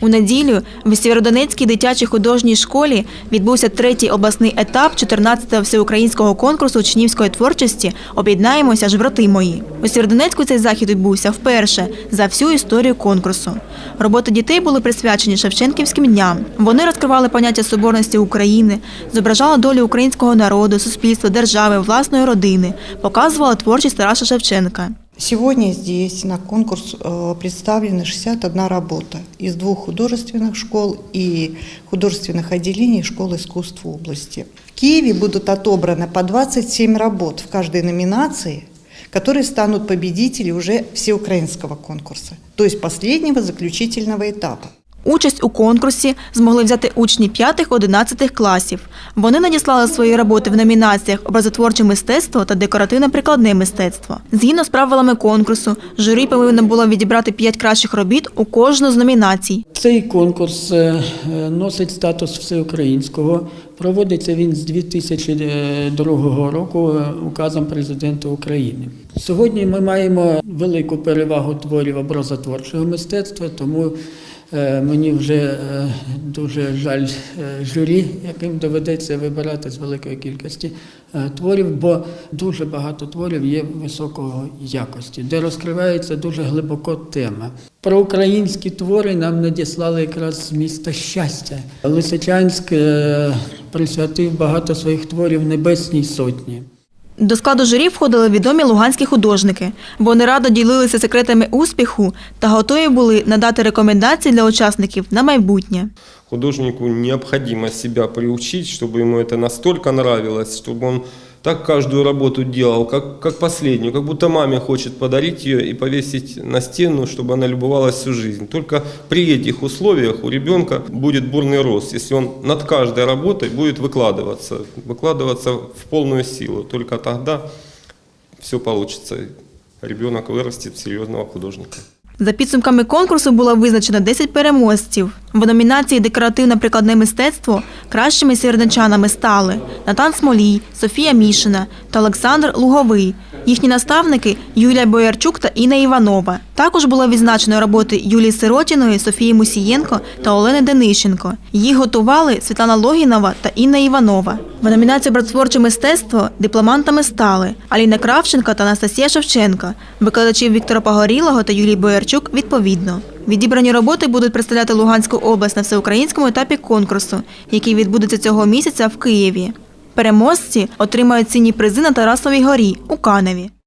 У неділю в Сєвєродонецькій дитячій художній школі відбувся третій обласний етап 14-го всеукраїнського конкурсу учнівської творчості Об'єднаємося ж брати мої. У Сєвєродонецьку цей захід відбувся вперше за всю історію конкурсу. Роботи дітей були присвячені Шевченківським дням. Вони розкривали поняття соборності України, зображали долю українського народу, суспільства, держави, власної родини, показували творчість Тараса Шевченка. Сегодня здесь на конкурс э, представлены 61 работа из двух художественных школ и художественных отделений школ искусств области. В Киеве будут отобраны по 27 работ в каждой номинации, которые станут победители уже всеукраинского конкурса, то есть последнего заключительного этапа. Участь у конкурсі змогли взяти учні 5-11 класів. Вони надіслали свої роботи в номінаціях образотворче мистецтво та декоративно-прикладне мистецтво. Згідно з правилами конкурсу, журі повинно було відібрати 5 кращих робіт у кожну з номінацій. Цей конкурс е, е, носить статус всеукраїнського. Проводиться він з 2002 року е, указом президента України. Сьогодні ми маємо велику перевагу творів образотворчого мистецтва, тому мені вже е, дуже жаль е, журі, яким доведеться вибирати з великої кількості е, творів, бо дуже багато творів є високого якості, де розкривається дуже глибоко тема. Про українські твори нам надіслали якраз з міста щастя. Лисичанськ е, присвятив багато своїх творів Небесній Сотні. До складу журі входили відомі луганські художники. Вони радо ділилися секретами успіху та готові були надати рекомендації для учасників на майбутнє. Художнику необходимо себя приучить, чтобы ему это настолько нравилось, чтобы он так каждую работу делал, как, как последнюю, как будто маме хочет подарить ее и повесить на стену, чтобы она любовалась всю жизнь. Только при этих условиях у ребенка будет бурный рост, если он над каждой работой будет выкладываться, выкладываться в полную силу. Только тогда все получится. Ребенок вырастет в серьезного художника. За підсумками конкурсу було визначено 10 переможців. В номінації Декоративно-прикладне мистецтво кращими сєвєродончанами стали Натан Смолій, Софія Мішина та Олександр Луговий. Їхні наставники Юлія Боярчук та Інна Іванова. Також було відзначено роботи Юлії Сиротіної, Софії Мусієнко та Олени Денищенко. Їх готували Світлана Логінова та Інна Іванова. В номінації «Братворче мистецтво дипломантами стали Аліна Кравченко та Анастасія Шевченка, викладачів Віктора Погорілого та Юлії Боярчук відповідно. Відібрані роботи будуть представляти Луганську область на всеукраїнському етапі конкурсу, який відбудеться цього місяця в Києві. Переможці отримають цінні призи на Тарасовій горі у Каневі.